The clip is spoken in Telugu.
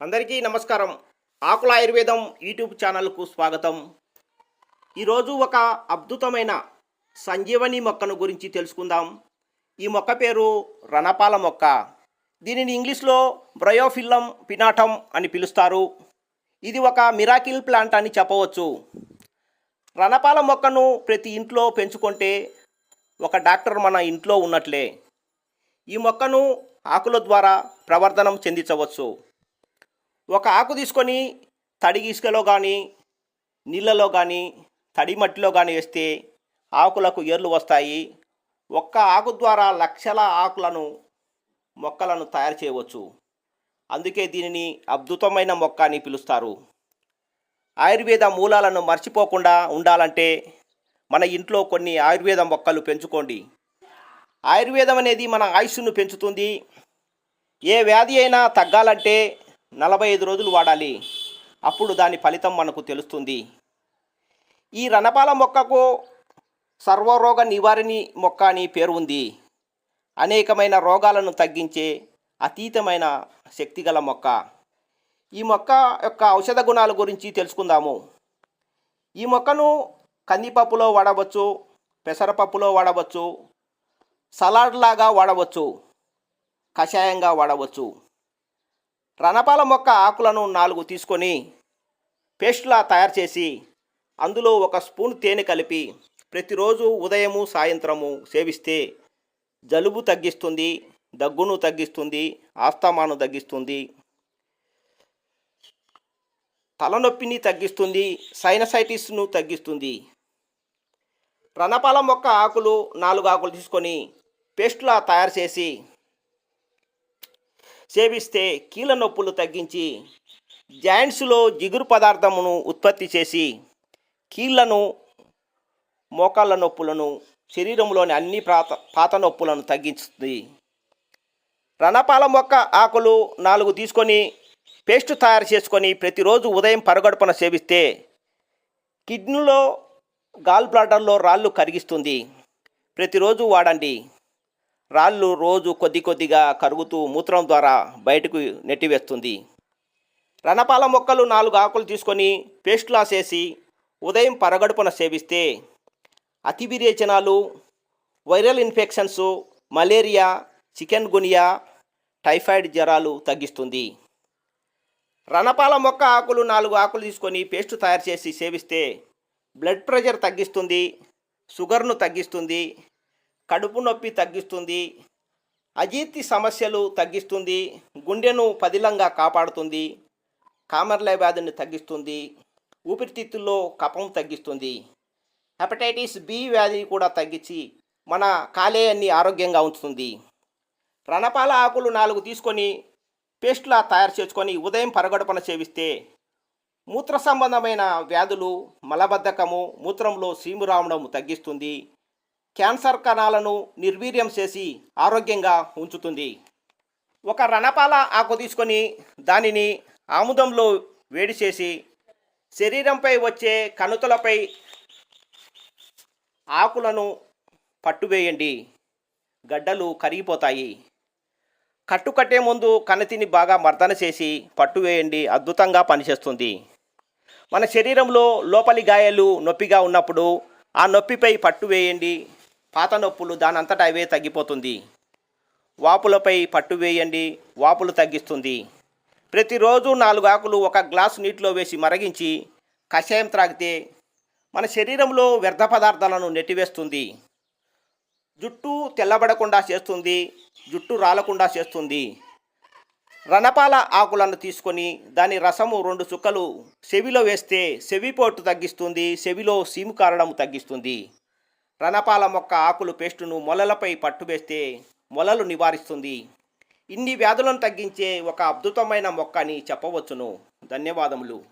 అందరికీ నమస్కారం. ఆకుల ఆయుర్వేదం యూట్యూబ్ ఛానల్కు స్వాగతం. ఈరోజు ఒక అద్భుతమైన సంజీవని మొక్కను గురించి తెలుసుకుందాం. ఈ మొక్క పేరు రణపాల మొక్క. దీనిని ఇంగ్లీష్లో బ్రయోఫిల్లం పినాటం అని పిలుస్తారు. ఇది ఒక మిరాకిల్ ప్లాంట్ అని చెప్పవచ్చు. రణపాల మొక్కను ప్రతి ఇంట్లో పెంచుకుంటే ఒక డాక్టర్ మన ఇంట్లో ఉన్నట్లే. ఈ మొక్కను ఆకుల ద్వారా ప్రవర్ధనం చెందించవచ్చు. ఒక ఆకు తీసుకొని తడి ఇసుకలో కానీ నీళ్ళలో కానీ తడి మట్టిలో కానీ వేస్తే ఆకులకు ఏర్లు వస్తాయి. ఒక్క ఆకు ద్వారా లక్షల ఆకులను మొక్కలను తయారు చేయవచ్చు. అందుకే దీనిని అద్భుతమైన మొక్క అని పిలుస్తారు. ఆయుర్వేద మూలాలను మర్చిపోకుండా ఉండాలంటే మన ఇంట్లో కొన్ని ఆయుర్వేద మొక్కలు పెంచుకోండి. ఆయుర్వేదం అనేది మన ఆయుష్ను పెంచుతుంది. ఏ వ్యాధి అయినా తగ్గాలంటే నలభై ఐదు రోజులు వాడాలి. అప్పుడు దాని ఫలితం మనకు తెలుస్తుంది. ఈ రణపాల మొక్కకు సర్వరోగ నివారణి మొక్క అని పేరు ఉంది. అనేకమైన రోగాలను తగ్గించే అతీతమైన శక్తిగల మొక్క. ఈ మొక్క యొక్క ఔషధ గుణాల గురించి తెలుసుకుందాము. ఈ మొక్కను కందిపప్పులో వాడవచ్చు పెసరపప్పులో వాడవచ్చు సలాడ్ లాగా వాడవచ్చు కషాయంగా వాడవచ్చు. రణపాల మొక్క ఆకులను నాలుగు తీసుకొని పేస్ట్లా తయారు చేసి అందులో ఒక స్పూన్ తేనె కలిపి ప్రతిరోజు ఉదయము సాయంత్రము సేవిస్తే జలుబు తగ్గిస్తుంది దగ్గును తగ్గిస్తుంది ఆస్తమాను తగ్గిస్తుంది తలనొప్పిని తగ్గిస్తుంది సైనసైటిస్ను తగ్గిస్తుంది. రణపాల మొక్క ఆకులు నాలుగు ఆకులు తీసుకొని పేస్ట్లా తయారు చేసి సేవిస్తే కీళ్ళ నొప్పులు తగ్గించి జాయింట్స్లో జిగురు పదార్థమును ఉత్పత్తి చేసి కీళ్ళను మోకాళ్ళ నొప్పులను శరీరంలోని అన్ని పాత పాత నొప్పులను తగ్గిస్తుంది. రణపాల మొక్క ఆకులు నాలుగు తీసుకొని పేస్ట్ తయారు చేసుకొని ప్రతిరోజు ఉదయం పరగడుపున సేవిస్తే కిడ్నీలో గాల్ బ్లాడర్లో రాళ్ళు కరిగిస్తుంది. ప్రతిరోజు వాడండి. రాళ్ళు రోజు కొద్ది కొద్దిగా కరుగుతూ మూత్రం ద్వారా బయటకు నెట్టివేస్తుంది. రణపాల మొక్కలు నాలుగు ఆకులు తీసుకొని పేస్ట్లా చేసి ఉదయం పరగడుపున సేవిస్తే అతి విరేచనాలు viral infections malaria chikungunya typhoid జ్వరాలు తగ్గిస్తుంది. రణపాల మొక్క ఆకులు నాలుగు ఆకులు తీసుకొని పేస్ట్ తయారు చేసి సేవిస్తే బ్లడ్ ప్రెషర్ తగ్గిస్తుంది షుగర్ను తగ్గిస్తుంది కడుపు నొప్పి తగ్గిస్తుంది అజీర్తి సమస్యలు తగ్గిస్తుంది గుండెను పదిలంగా కాపాడుతుంది కామర్ల వ్యాధిని తగ్గిస్తుంది ఊపిరితిత్తుల్లో కపం తగ్గిస్తుంది. హెపటైటిస్ బి వ్యాధిని కూడా తగ్గించి మన కాలేయాన్ని ఆరోగ్యంగా ఉంచుతుంది. రణపాల ఆకులు నాలుగు తీసుకొని పేస్ట్లా తయారు చేసుకొని ఉదయం పరగడపన సేవిస్తే మూత్ర సంబంధమైన వ్యాధులు మలబద్ధకము మూత్రంలో సీము రావడం తగ్గిస్తుంది. క్యాన్సర్ కణాలను నిర్వీర్యం చేసి ఆరోగ్యంగా ఉంచుతుంది. ఒక రణపాల ఆకు తీసుకొని దానిని ఆముదంలో వేడి చేసి శరీరంపై వచ్చే కణుతులపై ఆకులను పట్టువేయండి. గడ్డలు కరిగిపోతాయి. కట్టు కట్టే ముందు కణతిని బాగా మర్దన చేసి పట్టు వేయండి అద్భుతంగా పనిచేస్తుంది. మన శరీరంలో లోపలి గాయాలు నొప్పిగా ఉన్నప్పుడు ఆ నొప్పిపై పట్టు వేయండి పాత నొప్పులు దానంతటా అవే తగ్గిపోతుంది. వాపులపై పట్టు వేయండి వాపులు తగ్గిస్తుంది. ప్రతిరోజు నాలుగు ఆకులు ఒక గ్లాసు నీటిలో వేసి మరగించి కషాయం త్రాగితే మన శరీరంలో వ్యర్థ పదార్థాలను నెట్టివేస్తుంది. జుట్టు తెల్లబడకుండా చేస్తుంది జుట్టు రాలకుండా చేస్తుంది. రణపాల ఆకులను తీసుకొని దాని రసము రెండు చుక్కలు చెవిలో వేస్తే చెవిపోటు తగ్గిస్తుంది చెవిలో సీము కారడం తగ్గిస్తుంది. రణపాల మొక్క ఆకులు పేస్టును మొలలపై పట్టు వేస్తే మొలలు నివారిస్తుంది. ఇన్ని వ్యాధులను తగ్గించే ఒక అద్భుతమైన మొక్క అని చెప్పవచ్చును. ధన్యవాదములు.